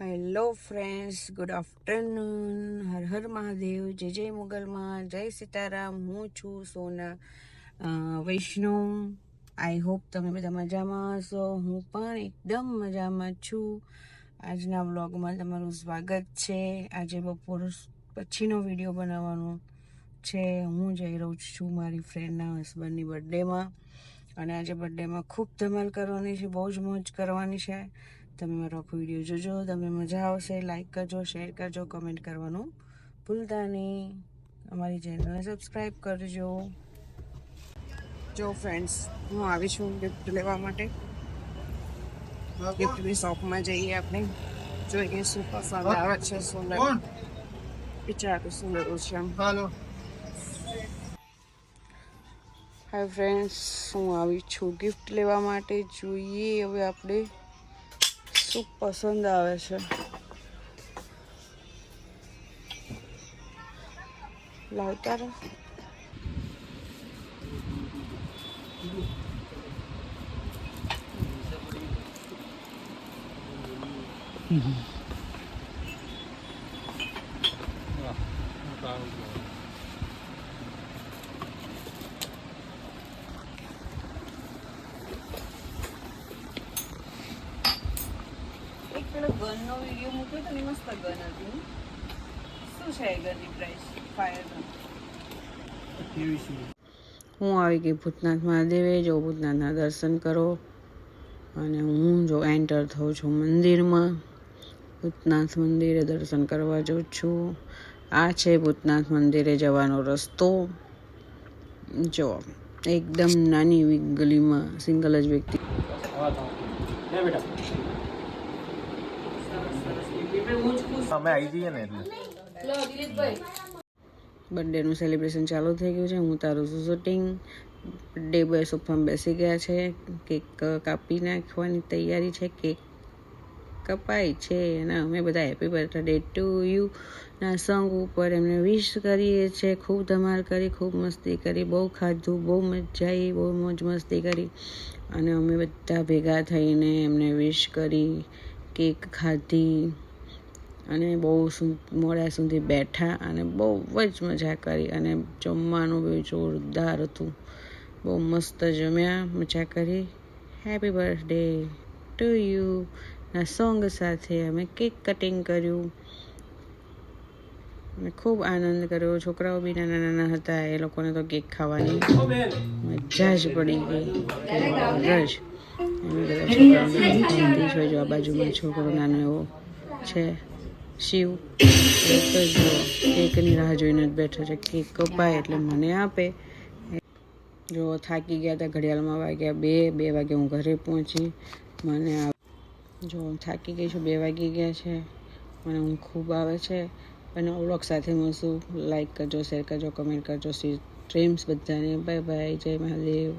Hello friends good afternoon હર હર મહાદેવ જય જય મુગલમાં જય સીતારામ હું છું સોના વૈષ્ણવ. આઈ હોપ તમે બધા મજામાં હશો. હું પણ એકદમ મજામાં છું. આજના વ્લોગમાં તમારું સ્વાગત છે. આજે બપોર પછીનો વીડિયો બનાવવાનો છે. હું જઈ રહું છું મારી ફ્રેન્ડના હસબન્ડની બર્થડેમાં અને આજે બર્થડેમાં ખૂબ ધમાલ કરવાની છે, બહુ જ મોજ કરવાની છે. તમે મારો આખો વીડિયો જોજો તમને મજા આવશે. લાઈક કરજો શેર કરજો કમેન્ટ કરવાનું ભૂલતા નહીં. અમારી ચેનલને સબસ્ક્રાઈબ કરજો. જો ફ્રેન્ડ્સ હું આવી છું ગિફ્ટ લેવા માટે. ગિફ્ટની શોપમાં જઈએ આપણે. જોઈએ શું પસંદ આવે છે શું કોણ? વિચારું શું લેવું છે એમ હાલો. હાય ફ્રેન્ડ્સ હું આવી છું ગિફ્ટ લેવા માટે. જોઈએ હવે આપણે. શું પસંદ આવે છે લાવતા રહો એક પેલો ગનનો વીડિયો મૂક્યો હતો ને મસ્ત ગન હતી. શું છે ગનની પ્રાઇસ ફાયર હું આવી ગઈ ભૂતનાથ મહાદેવે જો ભૂતનાથના દર્શન કરો. અને હું જો એન્ટર થઉં છું મંદિરમાં. ભૂતનાથ મંદિરે દર્શન કરવા જાઉં છું. આ છે ભૂતનાથ મંદિરે જવાનો રસ્તો. જો એકદમ નાની ગલીમાં સિંગલ જ વ્યક્તિ. અમે આવી જઈએ ને એટલે. બર્થડેનું સેલિબ્રેશન ચાલુ થઈ ગયું છે. હું, તારું છું શૂટિંગ બર્થડે બોય સોફામાં બેસી ગયા છે. કેક કાપી નાખવાની તૈયારી છે. કેક કપાય છે. અને અમે બધા હેપી બર્થડે ટુ યુ ના સોંગ ઉપર એમને વિશ કરીએ છીએ ખૂબ ધમાલ કરી, ખૂબ મસ્તી કરી. બહુ ખાધું, બહુ મજા આવી, બહુ મોજ મસ્તી કરી. અને અમે બધા ભેગા થઈને એમને વિશ કરી. કેક ખાધી અને બહુ સુ- મોડા સુધી બેઠા અને બહુ જ મજા કરી અને જમવાનું બી જોરદાર હતું. બહુ મસ્ત જમ્યા મજા કરી. હેપી બર્થડે ટુ યુ ના સોંગ સાથે અમે કેક કટિંગ કર્યું. અને ખૂબ આનંદ કર્યો. છોકરાઓ બી નાના નાના હતા એ લોકોને તો કેક ખાવાની મજા જ પડી ગઈ. રજ છે. જો આ બાજુમાં છોકરો નાનો એવો છે. શિવ એ તો કેકની રાહ જોઈને જ બેઠો છે. કેક કપાય એટલે મને આપે. જો થાકી ગયા હતા, ઘડિયાળમાં વાગ્યા બે બે વાગે હું ઘરે પહોંચી. મને જો હું થાકી ગઈ છું, બે વાગી ગયા છે. મને હું ખૂબ આવે છે. અને ઓળખ સાથે મળશું લાઈક કરજો શેર કરજો કમેન્ટ કરજો ડ્રીમ્સ બધાને. બાય બાય જય મહાદેવ.